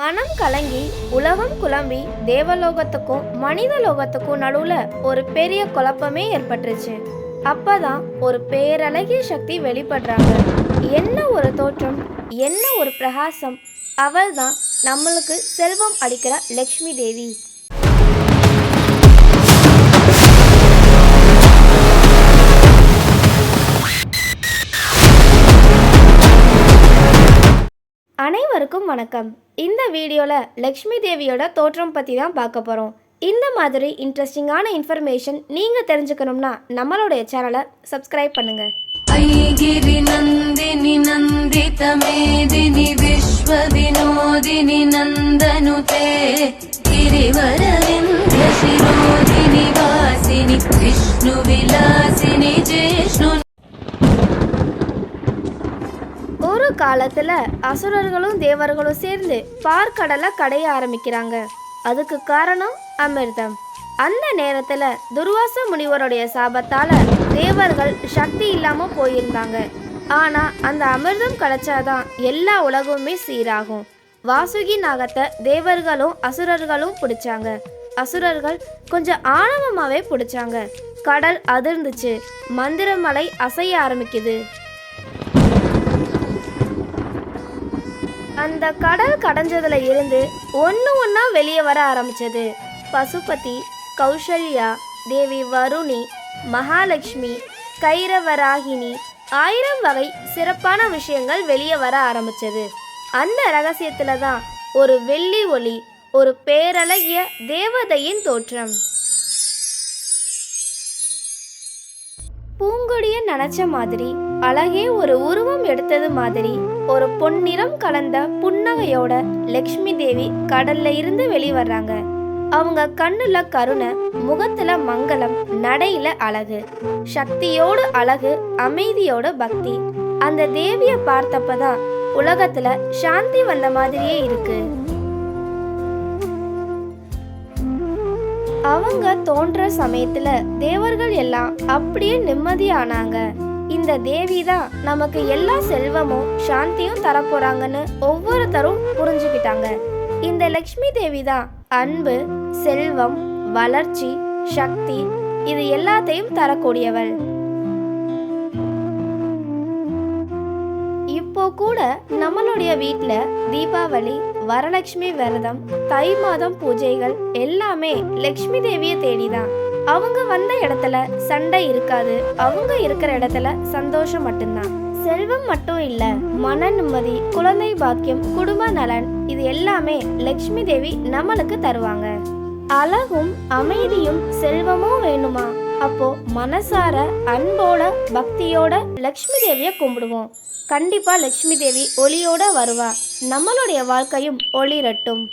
மனம் கலங்கி உலகம் குழம்பி தேவலோகத்துக்கும் மனித லோகத்துக்கும் நடுவுல ஒரு பெரிய குழப்பமே ஏற்பட்டுருச்சு. அப்பதான் ஒரு பேரழகிய சக்தி வெளிப்படுறாங்க. என்ன ஒரு தோற்றம் என்ன ஒரு பிரகாசம் அவள் தான் நம்மளுக்கு செல்வம் அளிக்கிற லக்ஷ்மி தேவி. அனைவருக்கும் வணக்கம். இந்த வீடியோவில் லக்ஷ்மி தேவியோட தோற்றம் பற்றி தான் பார்க்க போகிறோம் இந்த மாதிரி இன்ட்ரெஸ்டிங்கான இன்ஃபர்மேஷன் நீங்கள் தெரிஞ்சுக்கணும்னா நம்மளுடைய சேனலை சப்ஸ்கிரைப் பண்ணுங்கள் ஐகிரி நந்தினி நந்திதமேதினி விஸ்வ வினோதினி நந்தனுதே கிரிவரவே காலத்தில் அசுரர்களும் தேவர்களும் சேர்ந்து பார்க்கடலை கடைய ஆரம்பிக்கிறாங்க. அதுக்கு காரணம் அமிர்தம். அந்த நேரத்தில் துர்வாச முனிவருடைய சாபத்தால தேவர்கள் சக்தி இல்லாம போயிருந்தாங்க. ஆனா அந்த அமிர்தம் கிடைச்சாதான் எல்லா உலகமுமே சீராகும். வாசுகி நாகத்தை தேவர்களும் அசுரர்களும் பிடிச்சாங்க. அசுரர்கள் கொஞ்சம் ஆணவமாவே பிடிச்சாங்க. கடல் அதிர்ந்துச்சு. மந்திரமலை அசைய ஆரம்பிக்குது. அந்த கடல் கடைஞ்சதுல இருந்து ஒன்று ஒன்றா வெளியே வர ஆரம்பிச்சது. பசுபதி கௌசல்யா தேவி வருணி மகாலட்சுமி கைரவராகினி ஆயிரம் வகை சிறப்பான விஷயங்கள் வெளியே வர ஆரம்பிச்சது. அந்த ரகசியத்துல தான் ஒரு வெள்ளி ஒளி ஒரு பேரழகிய தேவதையின் தோற்றம். பூங்கொடிய நினைச்ச மாதிரி அழகே ஒரு உருவம் எடுத்தது மாதிரி. ஒரு பொன்னிறம் கலந்த புன்னகையோட லக்ஷ்மி தேவி கடல்ல இருந்து வெளிவர்றாங்க. அவங்க கண்ணுல கருணை முகத்துல மங்களம் நடையில அழகு சக்தியோடு அழகு அமைதியோட பக்தி. அந்த தேவிய பார்த்தப்பதான் உலகத்துல சாந்தி வந்த மாதிரியே இருக்கு. அவங்க தோன்ற சமயத்துல தேவர்கள் எல்லாம் அப்படியே நிம்மதியானாங்க. இந்த தேவி தான் நமக்கு எல்லா செல்வமும் சாந்தியும் தரப்போறாங்கன்னு ஒவ்வொருத்தரும் புரிஞ்சுக்கிட்டாங்க. இந்த லக்ஷ்மி தேவி தான் அன்பு செல்வம் வளர்ச்சி சக்தி இது எல்லாத்தையும் தரக்கூடியவள். இப்போ கூட நம்மளுடைய வீட்டில் தீபாவளி வரலட்சுமி விரதம் தை மாதம் பூஜைகள் எல்லாமே லக்ஷ்மி தேவியை தேடிதான். அவங்க வந்த இடத்துல சண்டை இருக்காது. அவங்க இருக்கிற இடத்துல சந்தோஷம் மட்டும்தான். செல்வம் மட்டும் இல்ல மன நிம்மதி குழந்தை பாக்கியம் குடும்ப நலன் இது எல்லாமே லக்ஷ்மி தேவி நம்மளுக்கு தருவாங்க. அழகும் அமைதியும் செல்வமும் வேணுமா? அப்போ மனசார அன்போட பக்தியோட லக்ஷ்மி தேவியை கும்பிடுவோம். கண்டிப்பா லக்ஷ்மி தேவி ஒளியோட வருவா. நம்மளுடைய வாழ்க்கையும் ஒளிரட்டும்.